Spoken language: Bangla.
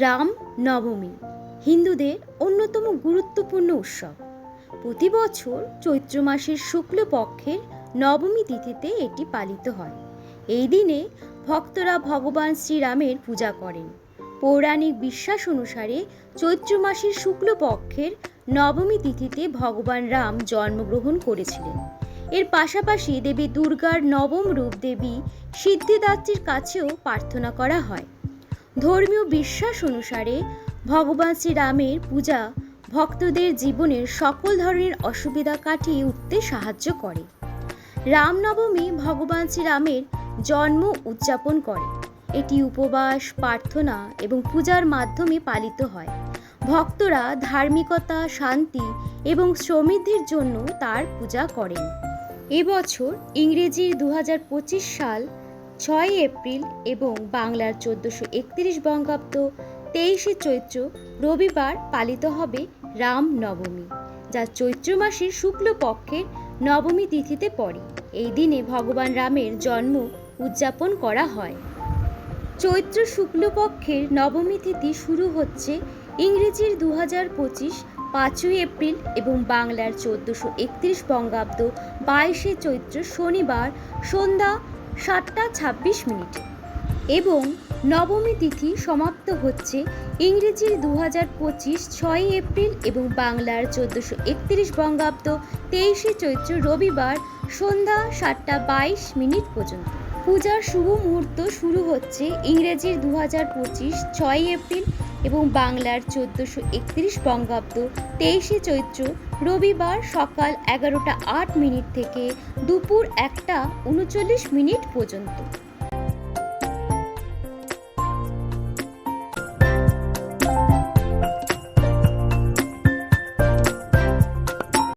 রাম নবমী, হিন্দুদের অন্যতম গুরুত্বপূর্ণ উৎসব। প্রতি বছর চৈত্র মাসের শুক্লপক্ষের নবমী তিথিতে এটি পালিত হয়। এই দিনে ভক্তরা ভগবান শ্রীরামের পূজা করেন। পৌরাণিক বিশ্বাস অনুসারে চৈত্র মাসের শুক্লপক্ষের নবমী তিথিতে ভগবান রাম জন্মগ্রহণ করেছিলেন। এর পাশাপাশি দেবী দুর্গার নবম রূপ দেবী সিদ্ধিদাত্রীর কাছেও প্রার্থনা করা হয়। ধর্মীয় বিশ্বাস অনুসারে ভগবান শ্রীরামের পূজা ভক্তদের জীবনের সকল ধরনের অসুবিধা কাটিয়ে উঠতে সাহায্য করে। রামনবমী ভগবান শ্রীরামের জন্ম উদযাপন করে। এটি উপবাস, প্রার্থনা এবং পূজার মাধ্যমে পালিত হয়। ভক্তরা ধার্মিকতা, শান্তি এবং সমৃদ্ধির জন্য তার পূজা করেন। এবছর ইংরেজির দু হাজার পঁচিশ সাল ছয় এপ্রিল এবং বাংলার চোদ্দোশো একত্রিশ বঙ্গাব্দ তেইশে চৈত্র রবিবার পালিত হবে রাম নবমী, যা চৈত্র মাসের শুক্লপক্ষের নবমী তিথিতে পড়ে। এই দিনে ভগবান রামের জন্ম উদযাপন করা হয়। চৈত্র শুক্লপক্ষের নবমী তিথি শুরু হচ্ছে ইংরেজির দু হাজার পঁচিশ পাঁচই এপ্রিল এবং বাংলার চোদ্দোশো একত্রিশ বঙ্গাব্দ বাইশে চৈত্র শনিবার সন্ধ্যা সাতটা ছাব্বিশ মিনিটে। এবং নবমী তিথি সমাপ্ত হচ্ছে ইংরেজির দু হাজার পঁচিশ ছয়ই এপ্রিল এবং বাংলার চোদ্দোশো একত্রিশ বঙ্গাব্দ তেইশে চৈত্র রবিবার সন্ধ্যা সাতটা বাইশ মিনিট পর্যন্ত। পূজার শুভ মুহূর্ত শুরু হচ্ছে ইংরেজির দু হাজার পঁচিশ ছয়ই এপ্রিল এবং বাংলার চোদ্দোশো একত্রিশ বঙ্গাব্দ তেইশে চৈত্র রবিবার সকাল এগারোটা আট মিনিট থেকে দুপুর একটা উনচল্লিশ মিনিট পর্যন্ত।